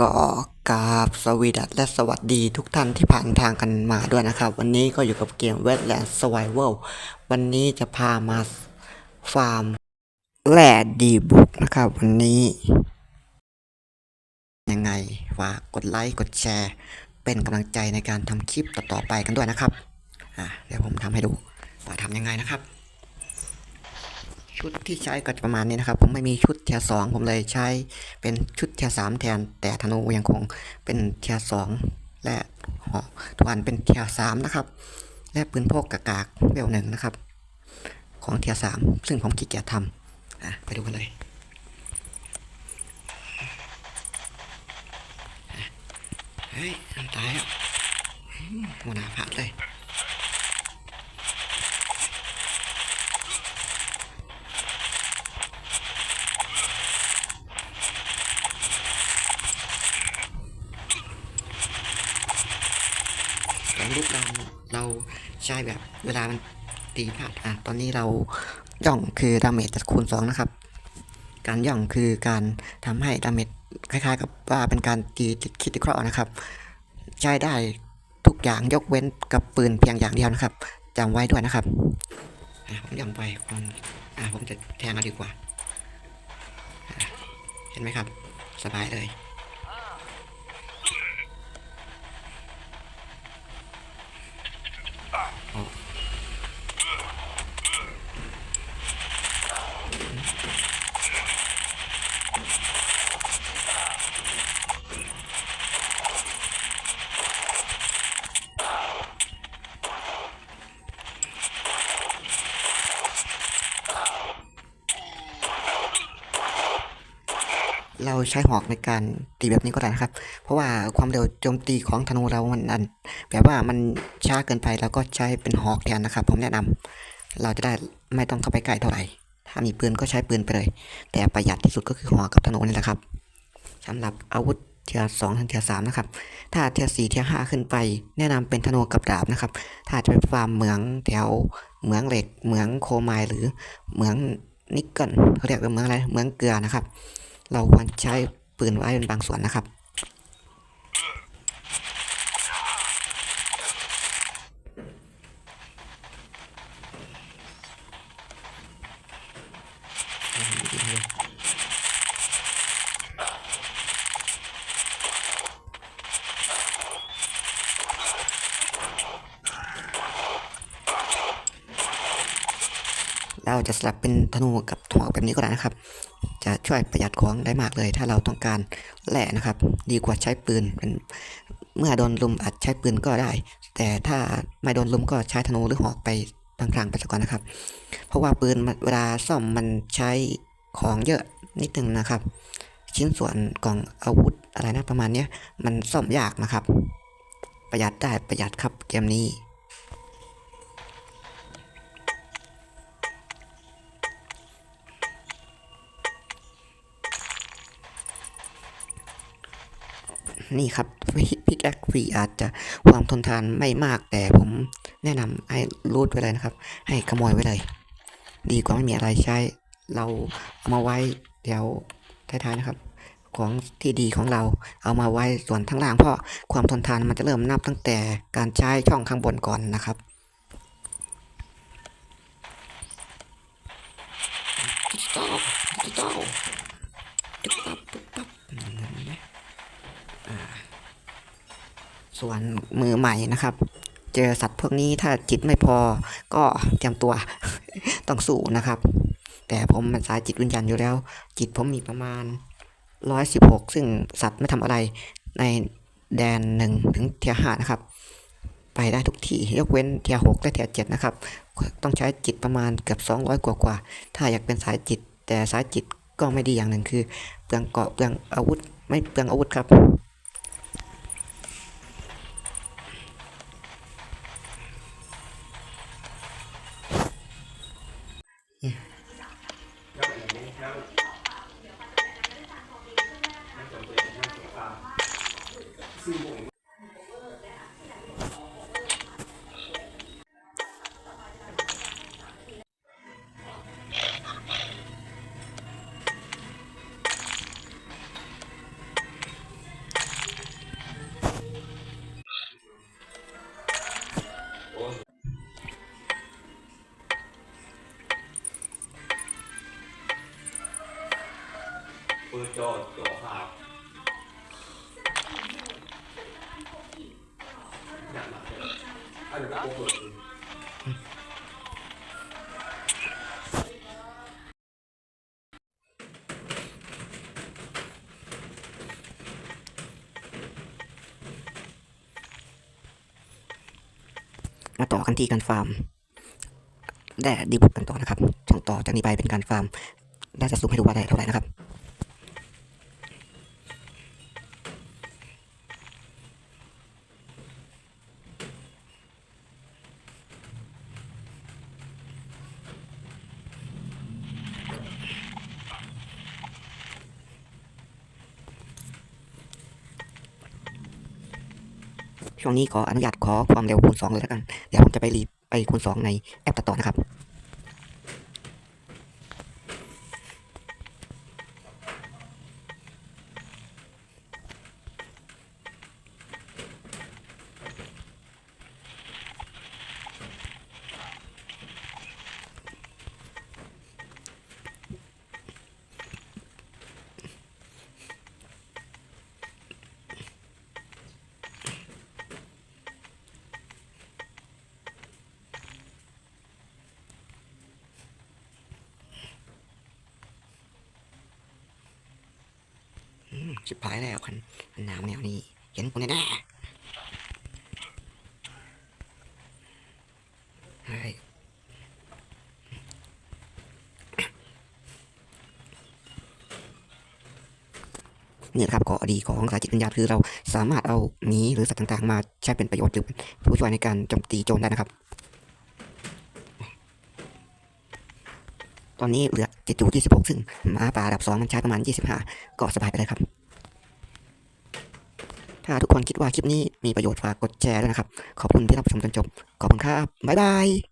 ก็กราบสวีดัสและสวัสดีทุกท่านที่ผ่านทางกันมาด้วยนะครับ วันนี้ก็อยู่กับเกม Wetland Survival วันนี้จะพามาฟาร์มแร่ดีบุกนะครับ วันนี้ ยังไงฝากกดไลค์กดแชร์ เป็นกำลังใจในการทำคลิปต่อๆไปกันด้วยนะครับ อะเดี๋ยวผมทำให้ดูว่าทำยังไงนะครับ ชุดที่ใช้ก็จะประมาณนี้นะครับ ผมไม่มีชุดเทียสองผมเลยใช้เป็นชุดเทียสามแทน แต่ธนูยังคงเป็นเทียสองและหอทวนเป็นเทียสามนะครับ และปืนพกกากากเบลหนึ่งนะครับ ของเทียสามซึ่งผมขี้เกียจทำไปดูกันเลยอะเฮ้ยอันตายอะอืมหัวหน้าผาดเลย ตอนลูกเราเรา ใช้แบบเวลามันตีพลาดอะตอนนี้เราย่องคือดาเมจจะคูณสองนะครับ การย่องคือการทำให้ดาเมจคล้ายๆ กับว่าเป็นการตีติดคิดิเคราะห์นะครับ ใช้ได้ทุกอย่างยกเว้นกับปืนเพียงอย่างเดียวนะครับจำไว้ด้วยนะครับผมย่องไปคนอะผมจะแทงเอาดีกว่า เห็นไหมครับ สบายเลย เราใช้หอกในการตีแบบนี้ก็ได้นะครับ เพราะว่าความเร็วโจมตีของธนูเรามันอัน แบบว่ามันช้าเกินไปเราก็ใช้เป็นหอกแทนนะครับผมแนะนำเราจะได้ไม่ต้องเข้าไปใกล้เท่าไหร่ ถ้ามีปืนก็ใช้ปืนไปเลย แต่ประหยัดที่สุดก็คือหอกกับธนูนี่แหละครับสำหรับอาวุธเทียร์สองถึงเทียร์สามนะครับ ถ้าเทียร์สี่เทียร์ห้าขึ้นไป แนะนำเป็นธนูกับดาบนะครับ ถ้าจะไปฟาร์มเหมืองแถวเหมืองเหล็ก เหมืองโคไมหรือเหมืองนิกเกิลเขาเรียกว่าเหมืองอะไร เหมืองเกลือนะครับ เราควรใช้ปืนไว้เป็นบางส่วนนะครับ เราจะสลับเป็นธนูกับหัวแบบนี้ก็ได้นะครับ จะช่วยประหยัดของได้มากเลย ถ้าเราต้องการแหล่นะครับ ดีกว่าใช้ปืนเป็นเมื่อโดนลุมอาจใช้ปืนก็ได้ แต่ถ้าไม่โดนลุมก็ใช้ธนูหรือหอกไปพลางๆไปสักก่อนนะครับ เพราะว่าปืนเวลาซ่อมมันใช้ของเยอะนิดนึงนะครับ ชิ้นส่วนกล่องอาวุธอะไรนะประมาณนี้มันซ่อมยากนะครับ ประหยัดได้ประหยัดครับเกมนี้ นี่ครับพิกแอคฟรีอาจจะความทนทานไม่มากแต่ผมแนะนำให้รูดไว้เลยนะครับ ให้ขโมยไว้เลย ดีกว่าไม่มีอะไรใช้ เราเอามาไว้เดี๋ยวท้ายๆนะครับ ของที่ดีของเราเอามาไว้ส่วนทั้งล่างเพราะความทนทานมันจะเริ่มนับตั้งแต่การใช้ช่องข้างบนก่อนนะครับดิจิตอลดิจิตอลปุ๊บปั๊บปุ๊บปั๊บเห็นไหม ส่วนมือใหม่นะครับ เจอสัตว์พวกนี้ถ้าจิตไม่พอก็เตรียมตัวต้องสู้นะครับ แต่ผมมันสายจิตวิญญาณอยู่แล้ว จิตผมมีประมาณ 116 ซึ่งสัตว์ไม่ทำอะไรในแดนหนึ่งถึงเทียห้านะครับ ไปได้ทุกที่ยกเว้นเทียหกและเทียเจ็ดนะครับ ต้องใช้จิตประมาณเกือบ 200 กว่ากว่า ถ้าอยากเป็นสายจิต แต่สายจิตก็ไม่ดีอย่างหนึ่งคือ เปลืองเกาะเปลืองอาวุธ ไม่เปลืองอาวุธครับ น โจทย์ตัวครับอยากมาเจออันนี้ก็เปิดมาต่อกันที่การฟาร์มแร่ดีบุกกันต่อนะครับช่วงต่อจากนี้ไปเป็นการฟาร์มได้จะซูมให้ดูว่าได้เท่าไหร่นะครับ ช่วงนี้ขออนุญาตขอความเร็วคูณ2เลยแล้วกัน เดี๋ยวผมจะไปรีบไปคูณ2ในแอปตัดต่อนะครับ ชิบหายแล้วคันมันน้ำแนวนี้ เห็นกูแน่ๆเฮ้ยนี่ครับข้อดีของสายจิตวิญญาณคือเราสามารถเอาหมีหรือสัตว์ต่างๆ มาใช้เป็นประโยชน์หรือผู้ช่วยในการโจมตีโจรได้นะครับ ตอนนี้เหลือจิจู26ซึ่งหมาป่าระดับ2มันใช้ประมาณ25ก็สบายไปเลยครับ ถ้าทุกคนคิดว่าคลิปนี้มีประโยชน์ฝากกดแชร์ด้วยนะครับ ขอบคุณที่รับชมจนจบ ขอบคุณครับ บ๊ายบาย